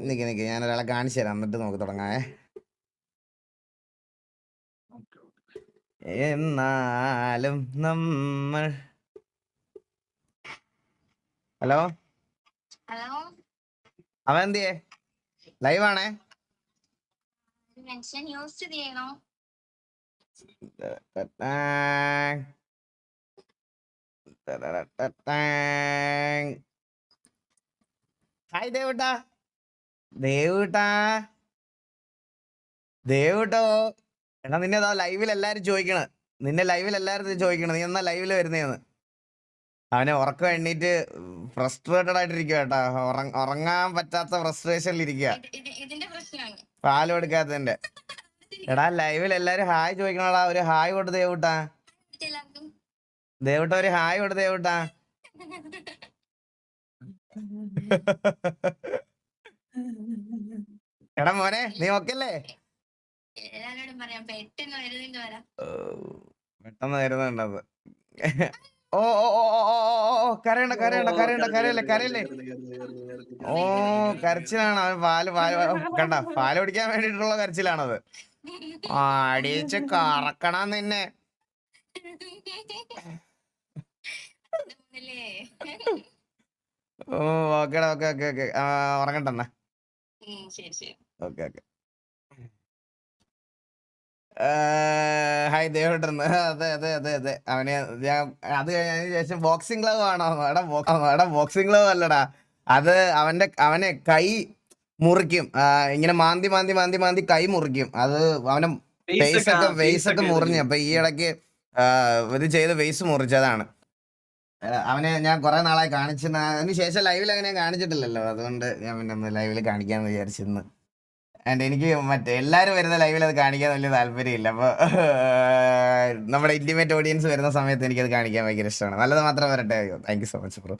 നിക്ക് നിക്ക് ഞാൻ ഒരാളെ കാണിച്ചു തരാം എന്നിട്ട് നമുക്ക് തുടങ്ങാവേ എന്നാലും നമ്മൾ ഹലോ ഹലോ അവൻ എന്തിയേ ലൈവ് ആണേ. ഹായ് ദേവുട്ടാ ദേവുട്ടാ. ദേവുട്ടോ. എടാ നിന്നെ അതാ ലൈവിൽ എല്ലാരും ചോദിക്കണ്. നിന്നെ ലൈവിൽ എല്ലാരും ചോദിക്കണം. നീ എന്നാ ലൈവിൽ വരുന്നേന്ന്. അവനെ ഉറക്കം എണ്ണീറ്റ് ഫ്രസ്ട്രേറ്റഡ് ആയിട്ടിരിക്കുക കേട്ടാ ഉറങ്ങാൻ പറ്റാത്ത ഫ്രസ്ട്രേഷനിൽ ഇരിക്കുക പാൽ കൊടുക്കാത്തതിന്റെ. എടാ ലൈവിൽ എല്ലാരും ഹായ് ചോദിക്കണടാ. ഒരു ഹായ് കൊണ്ട് ദേവുട്ടാ. ദേവുട്ട ഒരു ഹായ് കൊണ്ട് ദേവുട്ടാ. എടാ മോനെ നീ പറയാം പെട്ടെന്ന് വരുന്നുണ്ട് വരാം. പെട്ടെന്ന് വരുന്നുണ്ടത് ഓ ഓ ഓ ഓ കരയണ്ട കരയണ്ട കരയണ്ട കരയല്ലേ കരയല്ലേ? ഓ കരച്ചിലാണ് അവൻ പാൽ പാൽ കണ്ട പാൽ പിടിക്കാൻ വേണ്ടിട്ടുള്ള കരച്ചിലാണത്. അടിച്ച് കറക്കണം നിന്നെ? ഓ ഓക്കേടാ ഓക്കെ ഓക്കെ ഓക്കെ. ഉറങ്ങട്ടെന്നാ ശരി ശരി ഓക്കെ ഓക്കെ ഹായ് ദേവട്ടർന്ന് അതെ അതെ അതെ അതെ അവനെ ഞാൻ അത് കഴിഞ്ഞതിന് ശേഷം ബോക്സിംഗ് ഗ്ലവ് ആണോ? എടാ എടാ ബോക്സിംഗ് ഗ്ലവ് അല്ലടാ. അത് അവന്റെ അവനെ കൈ മുറിക്കും. ഇങ്ങനെ മാന്തി മാന്തി മാന്തി മാന്തി കൈ മുറിക്കും. അത് അവനെ ഫേസ് ഒക്കെ ഫേസ് ഒക്കെ മുറിഞ്ഞു. അപ്പൊ ഈ ഇടയ്ക്ക് ഇത് ചെയ്ത് ഫേസ് മുറിച്ചതാണ്. അവനെ ഞാൻ കുറെ നാളായി കാണിച്ചെന്ന് അതിന് ശേഷം ലൈവിൽ അങ്ങനെ കാണിച്ചിട്ടില്ലല്ലോ. അതുകൊണ്ട് ഞാൻ പിന്നെ ഒന്ന് ലൈവിൽ കാണിക്കാന്ന് വിചാരിച്ചിരുന്നു. ആൻഡ് എനിക്ക് മറ്റേ എല്ലാവരും വരുന്ന ലൈവിൽ അത് കാണിക്കാൻ വലിയ താല്പര്യമില്ല. അപ്പോൾ നമ്മുടെ ഇന്റിമേറ്റ് ഓഡിയൻസ് വരുന്ന സമയത്ത് എനിക്കത് കാണിക്കാൻ ഭയങ്കര ഇഷ്ടമാണ്. നല്ലത് മാത്രം വരട്ടെ. അയ്യോ താങ്ക് സോ മച്ച് ബ്രോ